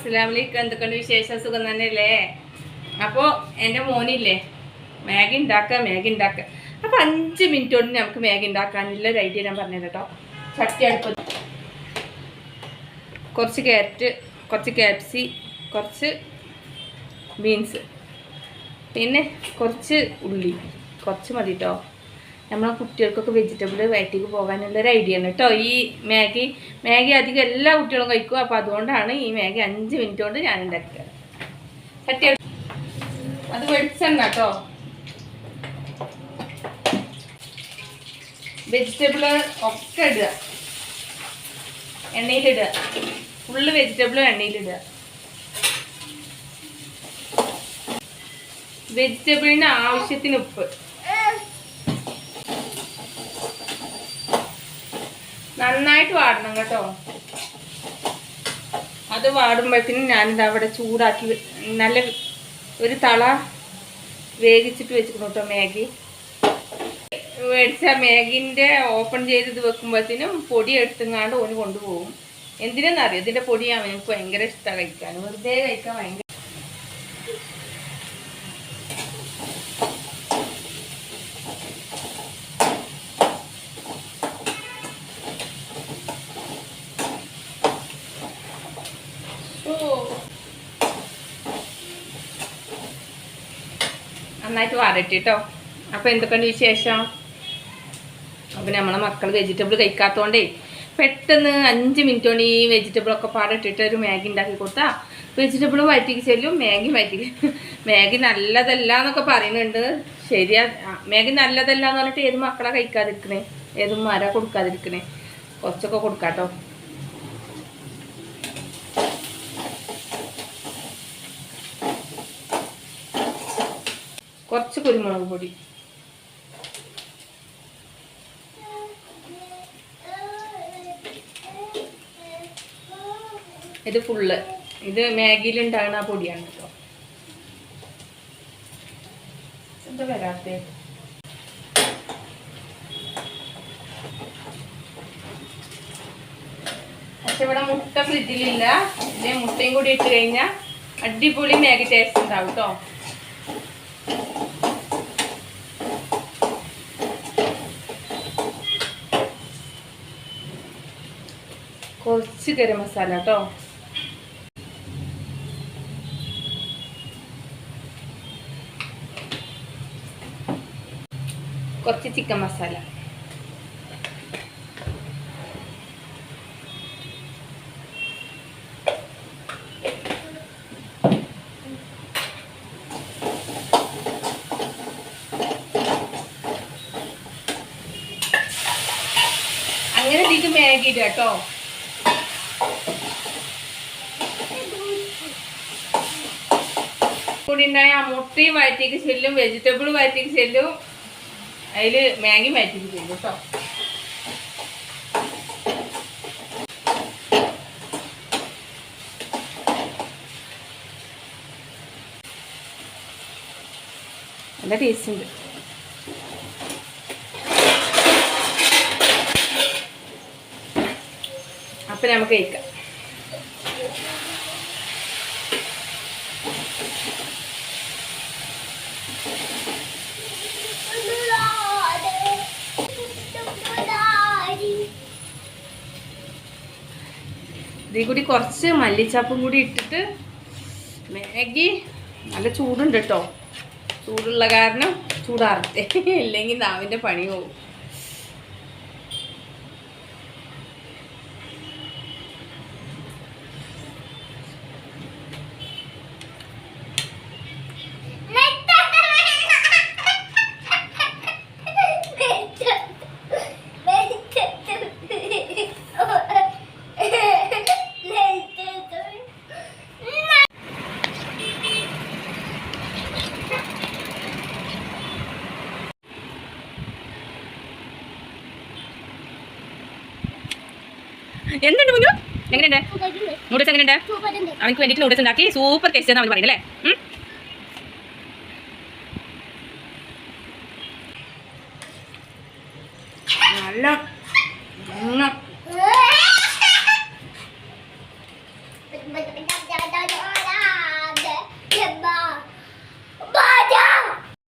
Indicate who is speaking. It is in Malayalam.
Speaker 1: അസ്സലാമലൈക്കും എന്തൊക്കെയുണ്ട് വിശേഷം? സുഖം തന്നെയല്ലേ? അപ്പോൾ എന്റെ മോനില്ലേ മാഗി ഉണ്ടാക്കുക മാഗി ഉണ്ടാക്കുക അപ്പോൾ അഞ്ച് മിനിറ്റ് കൊണ്ട് നമുക്ക് മാഗി ഉണ്ടാക്കാനുള്ള ഒരു ഐഡിയ ഞാൻ പറഞ്ഞത് കേട്ടോ. ചട്ടി അടുപ്പ്. കുറച്ച് ക്യാരറ്റ് കുറച്ച് കാപ്സി കുറച്ച് ബീൻസ് പിന്നെ കുറച്ച് ഉള്ളി. കുറച്ച് മതി കേട്ടോ. നമ്മളെ കുട്ടികൾക്കൊക്കെ വെജിറ്റബിൾ വയറ്റിക്ക് പോകാനുള്ള ഒരു ഐഡിയ ആണ് കേട്ടോ ഈ മാഗി മാഗി അധികം എല്ലാ കുട്ടികളും കഴിക്കും. അപ്പോൾ അതുകൊണ്ടാണ് ഈ മാഗി അഞ്ച് മിനിറ്റ് കൊണ്ട് ഞാൻ ഉണ്ടാക്കിയത് ചട്ടി എടു- അത് വെളിച്ചെണ്ണ കേട്ടോ വെജിറ്റബിൾ ഒക്കെ ഇടുക. എണ്ണയിലിടുക. ഫുള്ള് വെജിറ്റബിളും എണ്ണയിലിടുക. വെജിറ്റബിളിന് ആവശ്യത്തിന് ഉപ്പ്. നന്നായിട്ട് വാടണം കേട്ടോ. അത് വാടുമ്പോഴത്തേനും ഞാനിത് അവിടെ ചൂടാക്കി നല്ല ഒരു തള വേവിച്ചിട്ട് വെച്ചിരുന്നു കേട്ടോ മാഗി. മേടിച്ച മാഗിന്റെ ഓപ്പൺ ചെയ്ത് ഇത് വെക്കുമ്പോഴത്തേനും പൊടി എടുത്തുങ്ങാണ്ട് ഓന് കൊണ്ടുപോകും. എന്തിനാണെന്നറിയോ ഇതിന്റെ പൊടിയാണ് എനിക്ക് ഭയങ്കര ഇഷ്ടമാണ് കഴിക്കാൻ. വെറുതെ കഴിക്കാൻ ഭയങ്കര നന്നായിട്ട് വാടട്ടെ കേട്ടോ അപ്പോൾ എന്തൊക്കെയുണ്ട് വിശേഷം? അപ്പോൾ നമ്മളെ മക്കൾ വെജിറ്റബിൾ കഴിക്കാത്തതുകൊണ്ടേ പെട്ടെന്ന് അഞ്ച് മിനിറ്റ് കൊണ്ട് ഈ വെജിറ്റബിളൊക്കെ പാടിട്ടിട്ട് ഒരു മാഗി ഉണ്ടാക്കി കൊടുത്താൽ വെജിറ്റബിൾ വയറ്റിക്ക് ചെല്ലും മാഗി വയറ്റിക്ക് മാഗി നല്ലതല്ല എന്നൊക്കെ പറയുന്നുണ്ട്. ശരിയാ മാഗി നല്ലതല്ല എന്ന് പറഞ്ഞിട്ട് ഏത് മക്കളെ കഴിക്കാതിരിക്കണേ? ഏത് മര കൊടുക്കാതിരിക്കണേ? കുറച്ചൊക്കെ കൊടുക്കാട്ടോ. കുറച്ച് കുരുമുളക് പൊടി. ഇത് ഫുള്ള് ഇത് മാഗിയിൽ ഉണ്ടാകുന്ന ആ പൊടിയാണ് കേട്ടോ എന്താ വരാത്തേ? പക്ഷെ ഇവിടെ മുട്ട ഫ്രിഡ്ജിലില്ല ഇതിലെ മുട്ടയും കൂടി ഇട്ട് കഴിഞ്ഞാൽ അടിപൊളി മാഗി ടേസ്റ്റ് ഉണ്ടാവും കേട്ടോ കുറച്ച് ഗരം മസാല കേട്ടോ കുറച്ച് ചിക്കൻ മസാല. അങ്ങനെ ഇതിക്ക് മാഗി ഇടുക കേട്ടോ കൂടി ആ മുട്ടയും വയറ്റിക്ക് ചെല്ലും വെജിറ്റബിൾ വയറ്റിക്ക് ചെല്ലും. അതിൽ മാഗി വയറ്റിക്ക് ചെല്ലും കേട്ടോ. നല്ല ടേസ്റ്റ് ഉണ്ട്. അപ്പൊ നമുക്ക് കഴിക്കാം. ഇതിൽ കൂടി കുറച്ച് മല്ലിച്ചപ്പും കൂടി ഇട്ടിട്ട് മാഗി നല്ല ചൂടുണ്ട് കേട്ടോ. ചൂടുള്ള കാരണം ചൂടാറത്തെ ഇല്ലെങ്കിൽ നാവിന്റെ പണി പോകും എന്തുണ്ട് മുന്നു? എങ്ങനെയുണ്ട്? നൂഡിൽസ് എങ്ങനെയുണ്ട്? അവനക്ക് വേണ്ടിയിട്ട് നൂഡിൽസ് ഉണ്ടാക്കി. സൂപ്പർ ടേസ്റ്റ് ആണ് അവൻ പറയുന്നത് അല്ലേ?